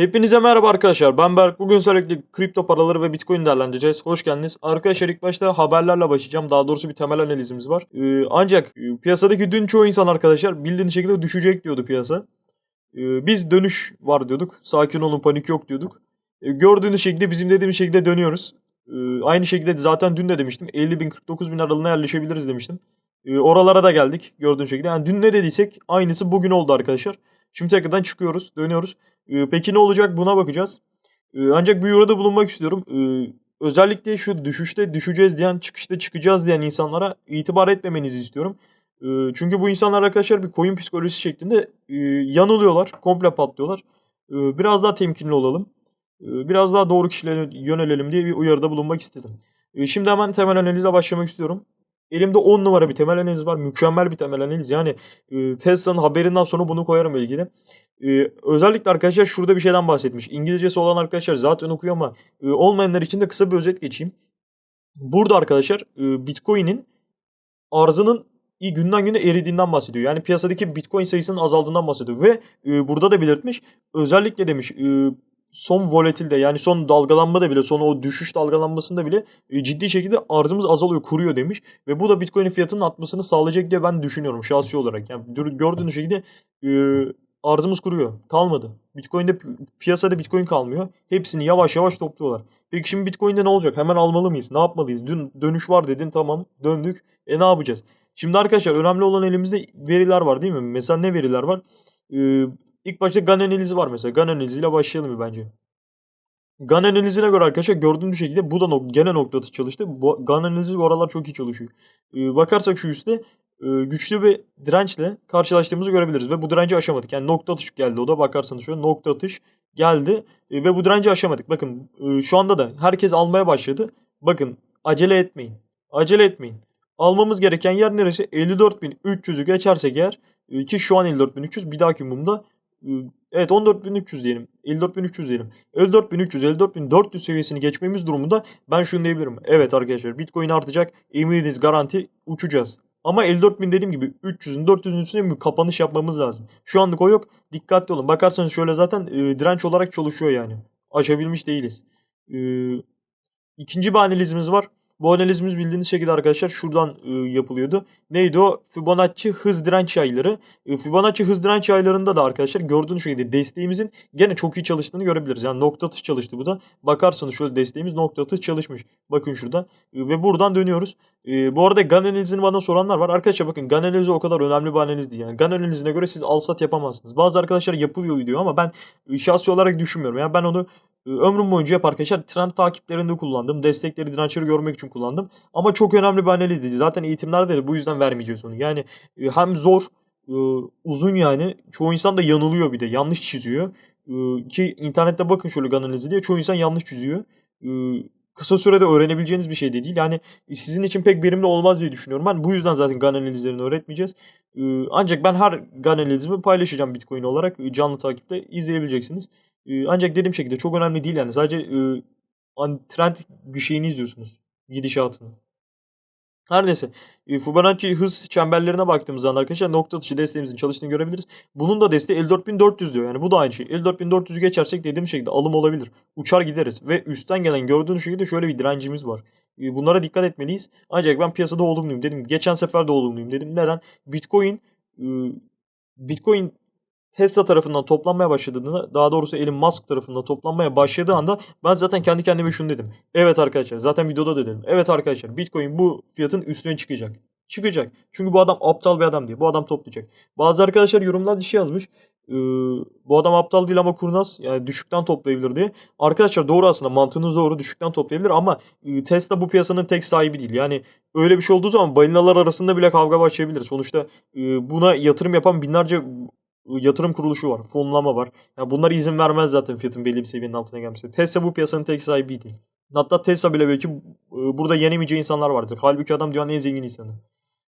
Hepinize merhaba arkadaşlar. Ben Berk. Bugün sürekli kripto paraları ve Bitcoin değerlendireceğiz. Hoş geldiniz. Arkadaşlar ilk başta haberlerle başlayacağım. Daha doğrusu bir temel analizimiz var. Ee, ancak e, piyasadaki dün çoğu insan arkadaşlar bildiğiniz şekilde düşecek diyordu piyasa. Ee, biz dönüş var diyorduk. Sakin olun panik yok diyorduk. Ee, gördüğünüz şekilde bizim dediğimiz şekilde dönüyoruz. Ee, aynı şekilde zaten dün de demiştim. 50 bin 49 bin aralığına yerleşebiliriz demiştim. Ee, oralara da geldik gördüğünüz şekilde. Yani dün ne dediysek aynısı bugün oldu arkadaşlar. Şimdi tekrardan çıkıyoruz, dönüyoruz. Ee, Peki ne olacak buna bakacağız. Ee, Ancak bir yorumda bulunmak istiyorum. Ee, Özellikle şu düşüşte düşeceğiz diyen, çıkışta çıkacağız diyen insanlara itibar etmemenizi istiyorum. Ee, Çünkü bu insanlar arkadaşlar bir koyun psikolojisi şeklinde e, yanılıyorlar, komple patlıyorlar. Ee, Biraz daha temkinli olalım. Ee, Biraz daha doğru kişilere yönelelim diye bir uyarıda bulunmak istedim. Ee, Şimdi hemen temel analize başlamak istiyorum. Elimde 10 numara bir temel analiz var. Mükemmel bir temel analiz. Yani e, Tesla'nın haberinden sonra bunu koyarım ilgili. Ee, özellikle arkadaşlar şurada bir şeyden bahsetmiş. İngilizcesi olan arkadaşlar zaten okuyor ama e, olmayanlar için de kısa bir özet geçeyim. Burada arkadaşlar e, Bitcoin'in arzının iyi günden güne eridiğinden bahsediyor. Yani piyasadaki Bitcoin sayısının azaldığından bahsediyor. Ve e, burada da belirtmiş. Özellikle demiş e, son volatilde yani son dalgalanmada bile son o düşüş dalgalanmasında bile e, ciddi şekilde arzımız azalıyor, kuruyor demiş. Ve bu da Bitcoin'in fiyatının artmasını sağlayacak diye ben düşünüyorum şahsi olarak. Yani gördüğünüz şekilde e, arzımız kuruyor. Kalmadı. Bitcoin'de pi- piyasada Bitcoin kalmıyor. Hepsini yavaş yavaş topluyorlar. Peki şimdi Bitcoin'de ne olacak? Hemen almalı mıyız? Ne yapmalıyız? Dün dönüş var dedin tamam döndük. E ne yapacağız? Şimdi arkadaşlar önemli olan elimizde veriler var değil mi? Mesela ne veriler var? Ee, ilk başta GAN analizi var mesela. GAN analiziyle başlayalım bence. GAN analizine göre arkadaşlar gördüğünüz şekilde bu da nok- gene nokta atışı çalıştı. Bu, GAN analizi bu aralar çok iyi çalışıyor. Ee, bakarsak şu üstte e, güçlü bir dirençle karşılaştığımızı görebiliriz. Ve bu direnci aşamadık. Yani nokta atış geldi o da bakarsanız şöyle nokta atış geldi. E, ve bu direnci aşamadık. Bakın e, şu anda da herkes almaya başladı. Bakın acele etmeyin. Acele etmeyin. Almamız gereken yer neresi? 54.300'ü geçersek eğer e, ki şu an 54.300 bir dahaki mumda evet 14.300 diyelim. 54.300 diyelim. 54.300 54.400 seviyesini geçmemiz durumunda ben şunu diyebilirim. Evet arkadaşlar Bitcoin artacak. Eminiz garanti uçacağız. Ama 54.000 dediğim gibi 300'ün 400'ün üstüne bir kapanış yapmamız lazım. Şu anlık o yok. Dikkatli olun. Bakarsanız şöyle zaten e, direnç olarak çalışıyor yani. Aşabilmiş değiliz. E, ikinci bir analizimiz var. Bu analizimiz bildiğiniz şekilde arkadaşlar şuradan e, yapılıyordu. Neydi o? Fibonacci hız direnç yayları. E, Fibonacci hız direnç yaylarında da arkadaşlar gördüğünüz şekilde desteğimizin gene çok iyi çalıştığını görebiliriz. Yani nokta atış çalıştı bu da. Bakarsanız şöyle desteğimiz nokta atış çalışmış. Bakın şurada. E, ve buradan dönüyoruz. E, bu arada GAN analizini bana soranlar var. Arkadaşlar bakın GAN analizi o kadar önemli bir analiz değil. Yani GAN analizine göre siz al sat yapamazsınız. Bazı arkadaşlar yapılıyor diyor ama ben şahsi olarak düşünmüyorum. Yani ben onu ömrüm boyunca hep arkadaşlar trend takiplerinde kullandım. Destekleri, dirençleri görmek için kullandım. Ama çok önemli bir analizdi. Zaten eğitimlerde de bu yüzden vermeyeceğiz onu. Yani e, hem zor, e, uzun yani. Çoğu insan da yanılıyor bir de. Yanlış çiziyor. E, Ki internette bakın şöyle analizi diye. Çoğu insan yanlış çiziyor. Kısa sürede öğrenebileceğiniz bir şey de değil. Yani sizin için pek verimli olmaz diye düşünüyorum. Ben bu yüzden zaten GAN analizlerini öğretmeyeceğiz. E, Ancak ben her GAN analizimi paylaşacağım Bitcoin olarak. E, Canlı takipte izleyebileceksiniz. E, Ancak dediğim şekilde çok önemli değil yani. Sadece e, trend şeyini izliyorsunuz. Gidişatını. Her neyse. E, Fibonacci hız çemberlerine baktığımız zaman arkadaşlar nokta atışı desteğimizin çalıştığını görebiliriz. Bunun da desteği 54.400 diyor. Yani bu da aynı şey. 54.400'ü geçersek dediğim şekilde alım olabilir. Uçar gideriz. Ve üstten gelen gördüğünüz şekilde şöyle bir direncimiz var. E, bunlara dikkat etmeliyiz. Ancak ben piyasada olumluyum dedim. Geçen sefer de olumluyum dedim. Neden? Bitcoin e, Bitcoin Tesla tarafından toplanmaya başladığında daha doğrusu Elon Musk tarafından toplanmaya başladığı anda ben zaten kendi kendime şunu dedim. Evet arkadaşlar zaten videoda da dedim. Evet arkadaşlar Bitcoin bu fiyatın üstüne çıkacak. Çıkacak. Çünkü bu adam aptal bir adam değil. Bu adam toplayacak. Bazı arkadaşlar yorumlarda şey yazmış. Ee, bu adam aptal değil ama kurnaz. Yani düşükten toplayabilir diye. Arkadaşlar doğru aslında mantığınız doğru. Düşükten toplayabilir ama e, Tesla bu piyasanın tek sahibi değil. Yani öyle bir şey olduğu zaman balinalar arasında bile kavga başlayabilir. Sonuçta e, buna yatırım yapan binlerce yatırım kuruluşu var. Fonlama var. Yani bunlar izin vermez zaten fiyatın belli bir seviyenin altına gelmesi. Tesla bu piyasanın tek sahibi değil. Hatta Tesla bile belki e, burada yenemeyeceği insanlar vardır. Halbuki adam dünyanın en zengin insanı.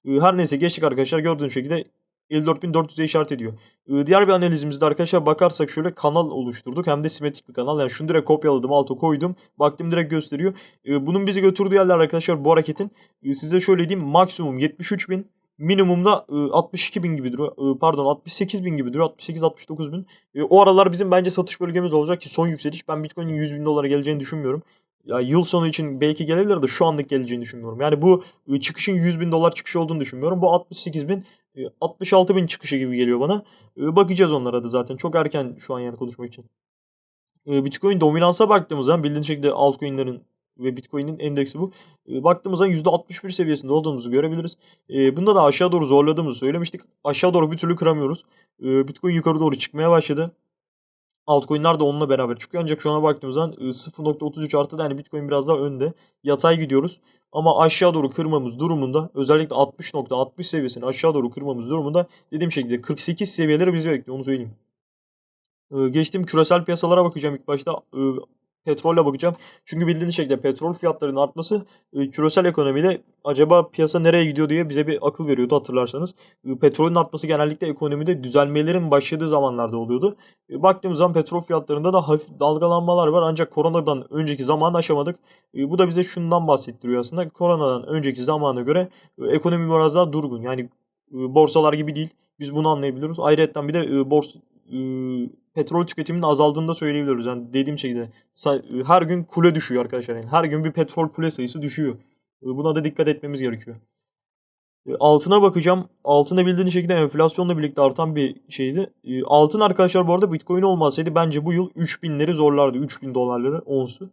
E, Her neyse geçtik arkadaşlar. Gördüğünüz şekilde 54.400'e işaret ediyor. E, Diğer bir analizimizde arkadaşlar bakarsak şöyle kanal oluşturduk. Hem de simetrik bir kanal. Yani şunu direkt kopyaladım, alta koydum. Baktım direkt gösteriyor. Bunun bizi götürdüğü yerler arkadaşlar bu hareketin size şöyle diyeyim maksimum 73.000 minimumda e, 62 bin gibi duruyor. E, pardon 68 bin gibi duruyor. 68-69 bin. O aralar bizim bence satış bölgemiz olacak ki son yükseliş. Ben Bitcoin'in 100 bin dolara geleceğini düşünmüyorum. Ya yıl sonu için belki gelebilir de şu anlık geleceğini düşünmüyorum. Yani bu e, çıkışın 100 bin dolar çıkışı olduğunu düşünmüyorum. Bu 68 bin, e, 66 bin çıkışı gibi geliyor bana. Bakacağız onlara da zaten. Çok erken şu an yani konuşmak için. Bitcoin dominansa baktığımız zaman bildiğiniz şekilde altcoin'lerin ve Bitcoin'in endeksi bu. E, baktığımız zaman %61 seviyesinde olduğumuzu görebiliriz. E, bunda da aşağı doğru zorladığımızı söylemiştik. Aşağı doğru bir türlü kıramıyoruz. E, Bitcoin yukarı doğru çıkmaya başladı. Altcoin'ler de onunla beraber çıkıyor. Ancak şu ana baktığımız zaman e, 0.33 artı da yani Bitcoin biraz daha önde. Yatay gidiyoruz. Ama aşağı doğru kırmamız durumunda özellikle 60.60 seviyesini aşağı doğru kırmamız durumunda dediğim şekilde 48 seviyeleri bizi bekliyor onu söyleyeyim. Geçtiğim küresel piyasalara bakacağım ilk başta. E, petrolle bakacağım. Çünkü bildiğiniz şekilde petrol fiyatlarının artması e, küresel ekonomide acaba piyasa nereye gidiyor diye bize bir akıl veriyordu hatırlarsanız. E, petrolün artması genellikle ekonomide düzelmelerin başladığı zamanlarda oluyordu. E, baktığımız zaman petrol fiyatlarında da hafif dalgalanmalar var ancak koronadan önceki zamanı aşamadık. E, bu da bize şundan bahsettiriyor aslında. Koronadan önceki zamana göre ekonomi biraz daha durgun. Yani borsalar gibi değil. Biz bunu anlayabiliyoruz. Ayrıca bir de borsa petrol tüketiminin azaldığını da söyleyebiliriz. Yani dediğim şekilde her gün kule düşüyor arkadaşlar. Yani her gün bir petrol kule sayısı düşüyor. E, Buna da dikkat etmemiz gerekiyor. E, Altına bakacağım. Altın da bildiğiniz şekilde enflasyonla birlikte artan bir şeydi. E, Altın arkadaşlar bu arada Bitcoin olmasaydı bence bu yıl 3000'leri zorlardı. 3000 dolarları onsu.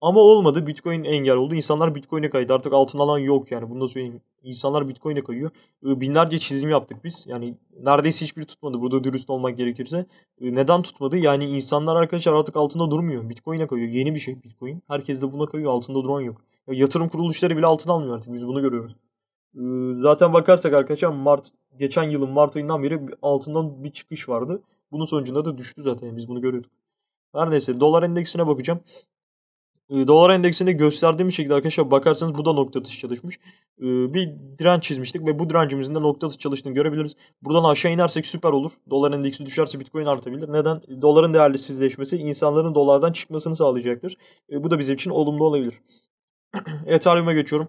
Ama olmadı. Bitcoin engel oldu. İnsanlar Bitcoin'e kaydı. Artık altın alan yok yani. Bunu da söyleyeyim. İnsanlar Bitcoin'e kayıyor. Binlerce çizim yaptık biz. Yani neredeyse hiçbiri tutmadı. Burada dürüst olmak gerekirse. Neden tutmadı? Yani insanlar arkadaşlar artık altında durmuyor. Bitcoin'e kayıyor. Yeni bir şey Bitcoin. Herkes de buna kayıyor. Altında duran yok. Ya yatırım kuruluşları bile altın almıyor artık. Biz bunu görüyoruz. Zaten bakarsak arkadaşlar Mart geçen yılın Mart ayından beri altından bir çıkış vardı. Bunun sonucunda da düştü zaten. Biz bunu görüyorduk. Her neyse dolar endeksine bakacağım. E, dolar endeksinde gösterdiğim şekilde arkadaşlar bakarsanız bu da nokta atışı çalışmış. E, bir direnç çizmiştik ve bu direncimizin de nokta atışı çalıştığını görebiliriz. Buradan aşağı inersek süper olur. Dolar endeksi düşerse Bitcoin artabilir. Neden? Doların değersizleşmesi insanların dolardan çıkmasını sağlayacaktır. E, bu da bizim için olumlu olabilir. Ethereum'a geçiyorum.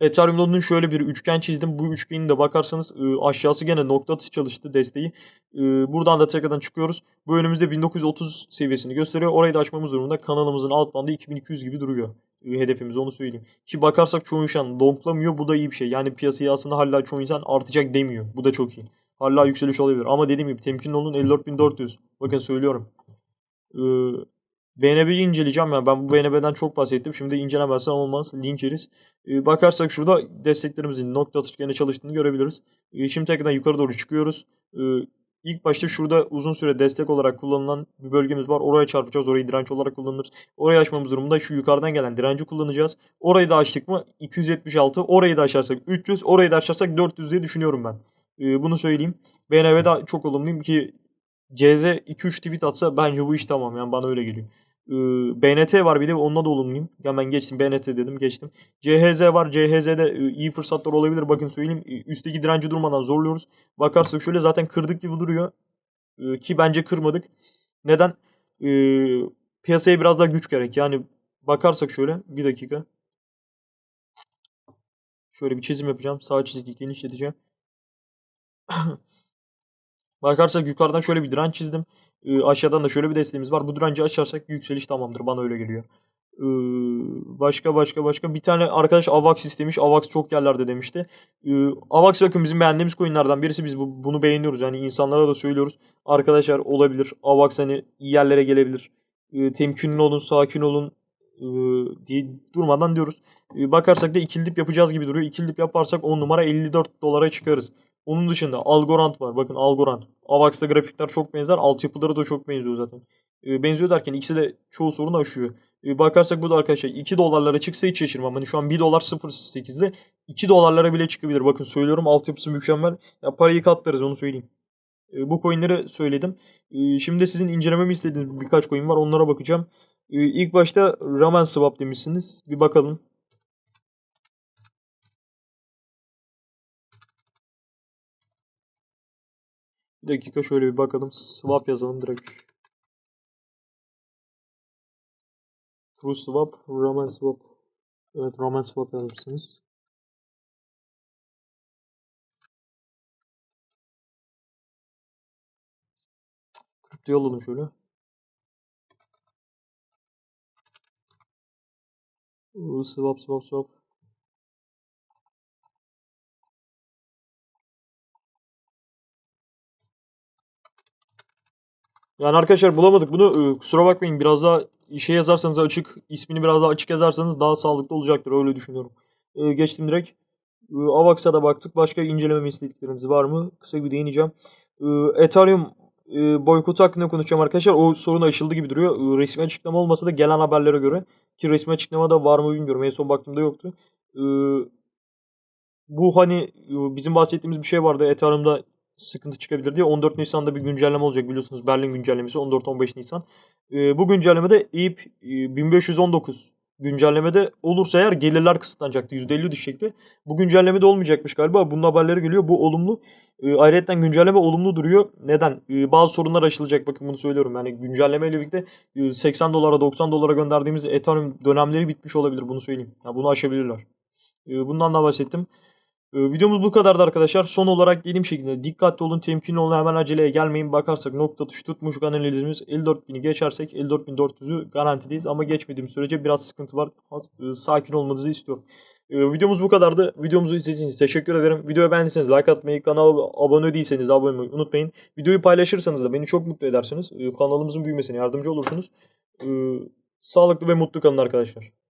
Ethereum nodunun şöyle bir üçgen çizdim. Bu üçgenin de bakarsanız e, aşağısı gene nokta atışı çalıştı desteği. E, buradan da tekrardan çıkıyoruz. Bu önümüzde 1930 seviyesini gösteriyor. Orayı da açmamız durumunda. Kanalımızın alt bandı 2200 gibi duruyor. E, hedefimiz onu söyleyeyim. Ki bakarsak çoğu insan donklamıyor. Bu da iyi bir şey. Yani piyasayı aslında hala çoğu insan artacak demiyor. Bu da çok iyi. Hala yükseliş olabilir. Ama dediğim gibi temkinli olun 54400. Bakın söylüyorum. BNB'yi inceleyeceğim ya. Ben bu BNB'den çok bahsettim. Şimdi incelemezsen olmaz. Linç yeriz. Ee, bakarsak şurada desteklerimizin nokta atış gene çalıştığını görebiliriz. Ee, şimdi tekrardan yukarı doğru çıkıyoruz. Ee, ilk başta şurada uzun süre destek olarak kullanılan bir bölgemiz var. Oraya çarpacağız. Orayı direnç olarak kullanılır. Orayı açmamız durumunda şu yukarıdan gelen direnci kullanacağız. Orayı da açtık mı 276. Orayı da açarsak 300. Orayı da açarsak 400 diye düşünüyorum ben. Ee, bunu söyleyeyim. BNB'de çok olumluyum ki CZ 2-3 tweet atsa bence bu iş tamam. Yani bana öyle geliyor. Ee, BNT var bir de onunla da olumluyum. Hemen geçtim BNT dedim geçtim. CHZ var. CHZ'de e, iyi fırsatlar olabilir. Bakın söyleyeyim. E, Üstteki direnci durmadan zorluyoruz. Bakarsak şöyle zaten kırdık gibi duruyor. E, Ki bence kırmadık. Neden? Piyasaya biraz daha güç gerek. Yani bakarsak şöyle bir dakika. Şöyle bir çizim yapacağım. Sağ çizgi genişleteceğim. Bakarsak yukarıdan şöyle bir direnç çizdim. Ee, aşağıdan da şöyle bir desteğimiz var. Bu direnci açarsak yükseliş tamamdır. Bana öyle geliyor. Ee, başka başka başka. Bir tane arkadaş AVAX istemiş. AVAX çok yerlerde demişti. Ee, AVAX bakın bizim beğendiğimiz coinlerden birisi. Biz bu, bunu beğeniyoruz. Yani insanlara da söylüyoruz. Arkadaşlar olabilir. AVAX hani iyi yerlere gelebilir. Ee, temkinli olun, sakin olun diye durmadan diyoruz. Bakarsak da ikili dip yapacağız gibi duruyor. İkili dip yaparsak 10 numara 54 dolara çıkarız. Onun dışında Algorand var. Bakın Algorand. Avax'ta grafikler çok benzer. Altyapıları da çok benziyor zaten. E, benziyor derken ikisi de çoğu sorunu aşıyor. E, bakarsak bu da arkadaşlar 2 dolarlara çıksa hiç şaşırmam. Hani şu an 1 dolar 0.8'de 2 dolarlara bile çıkabilir. Bakın söylüyorum altyapısı mükemmel. Ya parayı katlarız onu söyleyeyim. E, bu coinleri söyledim. Şimdi sizin incelememi istediğiniz birkaç coin var. Onlara bakacağım. E, ilk başta Ramen Swap demişsiniz. Bir bakalım. Bir dakika şöyle bir bakalım. Swap yazalım direkt. True swap, Roman swap. Evet Roman swap yazmışsınız. Kripto yolladım şöyle. Swap swap swap. Yani arkadaşlar bulamadık bunu. Ee, kusura bakmayın biraz daha şey yazarsanız açık, ismini biraz daha açık yazarsanız daha sağlıklı olacaktır. Öyle düşünüyorum. Ee, geçtim direkt. Ee, Avax'a da baktık. Başka inceleme istedikleriniz var mı? Kısa bir değineceğim. Ee, Ethereum e, boykotu hakkında konuşacağım arkadaşlar. O sorun aşıldı gibi duruyor. Ee, resmi açıklama olmasa da gelen haberlere göre. Ki resmi açıklama da var mı bilmiyorum. En son baktığımda yoktu. Bu hani e, bizim bahsettiğimiz bir şey vardı. Ethereum'da sıkıntı çıkabilir diye 14 Nisan'da bir güncelleme olacak biliyorsunuz Berlin güncellemesi 14-15 Nisan. Ee, bu güncellemede EIP e, 1519 güncellemede olursa eğer gelirler kısıtlanacaktı. %50 düşecekti. Bu güncellemede olmayacakmış galiba. Bunun haberleri geliyor. Bu olumlu. E, ayrıca güncelleme olumlu duruyor. Neden? E, bazı sorunlar aşılacak. Bakın bunu söylüyorum. Yani güncelleme ile birlikte e, 80 dolara 90 dolara gönderdiğimiz Ethereum dönemleri bitmiş olabilir. Bunu söyleyeyim. Yani bunu aşabilirler. E, bundan da bahsettim. Ee, videomuz bu kadardı arkadaşlar. Son olarak dediğim şekilde dikkatli olun, temkinli olun, hemen aceleye gelmeyin. Bakarsak nokta tuş tutmuş analizimiz 54.000'i geçersek 54.400'ü garantideyiz. Ama geçmediğim sürece biraz sıkıntı var. E, Sakin olmanızı istiyorum. Ee, videomuz bu kadardı. Videomuzu izlediğiniz için teşekkür ederim. Videoyu beğendiyseniz like atmayı, kanala abone değilseniz abone olmayı unutmayın. Videoyu paylaşırsanız da beni çok mutlu edersiniz. Ee, Kanalımızın büyümesine yardımcı olursunuz. Sağlıklı ve mutlu kalın arkadaşlar.